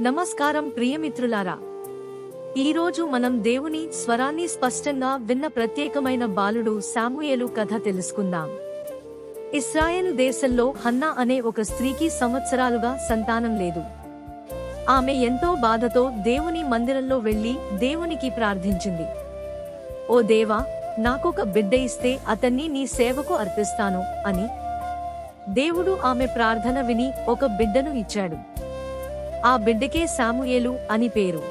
నమస్కారం ప్రియమిత్రులారా. ఈరోజు మనం దేవుని స్వరాన్ని స్పష్టంగా విన్న ప్రత్యేకమైన బాలుడు సాముయేలు కథ తెలుసుకుందాం. ఇస్రాయెల్ దేశంలో హన్నా అనే ఒక స్త్రీకి సంవత్సరాలుగా సంతానం లేదు. ఆమె ఎంతో బాధతో దేవుని మందిరంలో వెళ్ళి దేవునికి ప్రార్థించింది. ఓ దేవా నాకొక బిడ్డ ఇస్తే అతన్ని నీ సేవకు అర్పిస్తాను అని దేవుడు ఆమె ప్రార్థన విని ఒక బిడ్డను ఇచ్చాడు. ఆ బిడ్డకే సాముయేలు అని పేరు.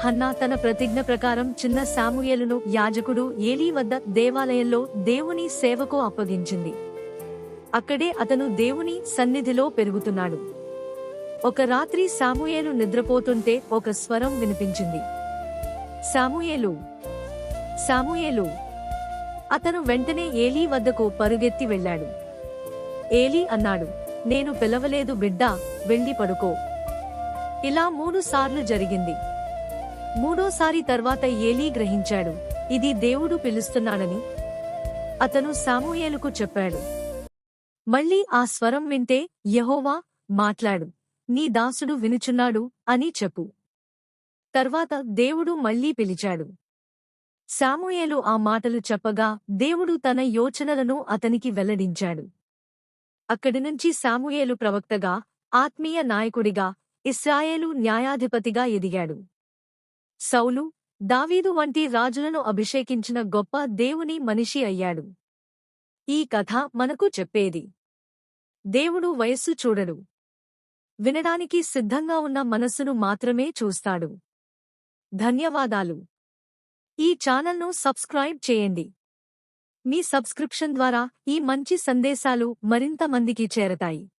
హన్నా తన ప్రతిజ్ఞ ప్రకారం చిన్న సాముయేలును యాజకుడు ఏలీ వద్ద దేవాలయంలో దేవుని సేవకు అప్పగించింది. అక్కడే అతను దేవుని సన్నిధిలో పెరుగుతున్నాడు. ఒక రాత్రి సాముయేలు నిద్రపోతుంటే ఒక స్వరం వినిపించింది. సాముయేలు! సాముయేలు! అతను వెంటనే ఏలీ వద్దకు పరుగెత్తి వెళ్ళాడు. ఏలీ అన్నాడు నేను పిలవలేదు బిడ్డా వెళ్ళి పడుకో. ఇలా మూడు సార్లు జరిగింది. మూడోసారి తర్వాత ఏలీ గ్రహించాడు. ఇది దేవుడు పిలుస్తున్నాడని అతను సామూయేలుకు చెప్పాడు. మళ్ళీ ఆ స్వరం వింటే యహోవా మాట్లాడు. నీ దాసుడు వినుచున్నాడు అని చెప్పు. తర్వాత దేవుడు మళ్ళీ పిలిచాడు. సామూయేలు ఆ మాటలు చెప్పగా దేవుడు తన యోచనలను అతనికి వెల్లడించాడు. అక్కడి నుంచి సాముయేలు ప్రవక్తగా ఆత్మీయ నాయకుడిగా ఇస్రాయేలు న్యాయాధిపతిగా ఎదిగాడు. సౌలు దావీదు వంటి రాజులను అభిషేకించిన గొప్ప దేవుని మనిషి అయ్యాడు. ఈ కథ మనకు చెప్పేది దేవుడు వయస్సు చూడడు. వినడానికి సిద్ధంగా ఉన్న మనస్సును మాత్రమే చూస్తాడు. ధన్యవాదాలు. ఈ ఛానల్ను సబ్స్క్రైబ్ చేయండి. మీ సబ్స్క్రిప్షన్ ద్వారా ఈ మంచి సందేశాలు మరింత మందికి చేరతాయి.